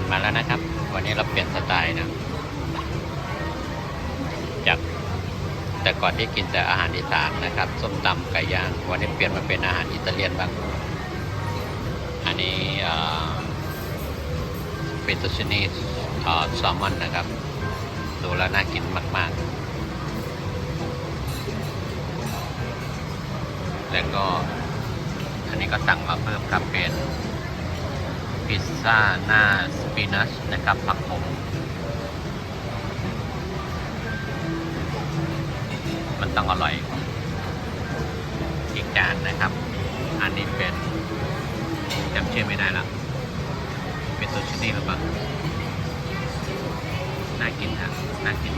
ารมาแล้วนะครับ วันนี้เราเปลี่ยนสไตล์นะ จากแต่ก่อนที่กินแต่อาหารอีสานนะครับ ส้มตำไก่ย่าง วันนี้เปลี่ยนมาเป็นอาหารอิตาเลียนบ้าง อันนี้เฟตตูชินีแซลมอนนะครับ ดูแล้วน่ากินมาก ๆ แล้วก็อันนี้ก็สั่งมาเพิ่มครับเป็น พิซซ่าหน้าสปินัชนะครับผักขมมันต้องอร่อยอีกจานนะครับ อันนี้เป็นจำชื่อไม่ได้ละเป็นซูชินี่หรือเปล่าน่ากินครับน่ากิน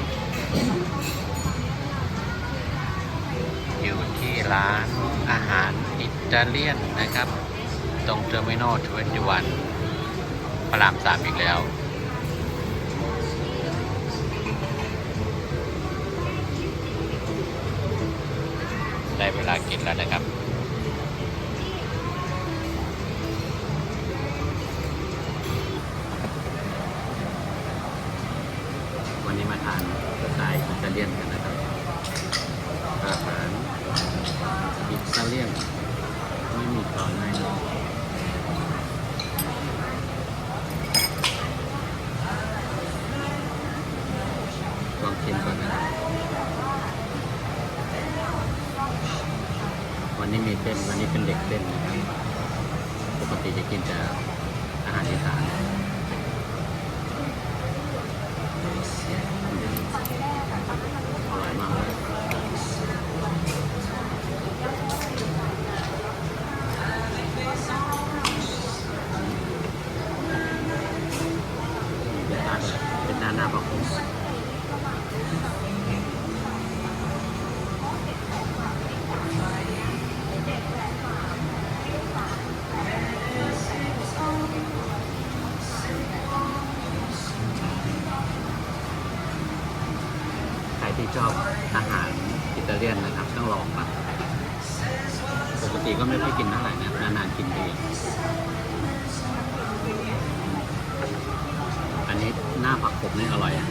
อยู่ที่ร้านอาหารอิตาเลียนนะครับ ตรงเทอร์มินอล21 พระรามสามอีกแล้ว ได้เวลากินแล้วนะครับวันนี้มาทานสไตล์อิตาเลียนกันนะครับ อาหารอิตาเลียนไม่มีตอนไหนเนอะลองชิมก่อนนะครับ วั นี้มีเส้นวันนี้เป็นเด็กเส้นนะครับปกติจะกินแต่อาหารอีสาน ที่ชอบอาหารอิตาเลียนนะครับต้องลองมาปกติก็ไม่ค่อยกินเท่าไหร่นะนานๆกินทีอันนี้หน้าผักขมนี่อร่อยอะ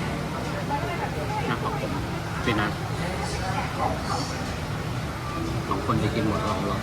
หน้าผักขมเป็นนะของคนจะกินหมดลองลอง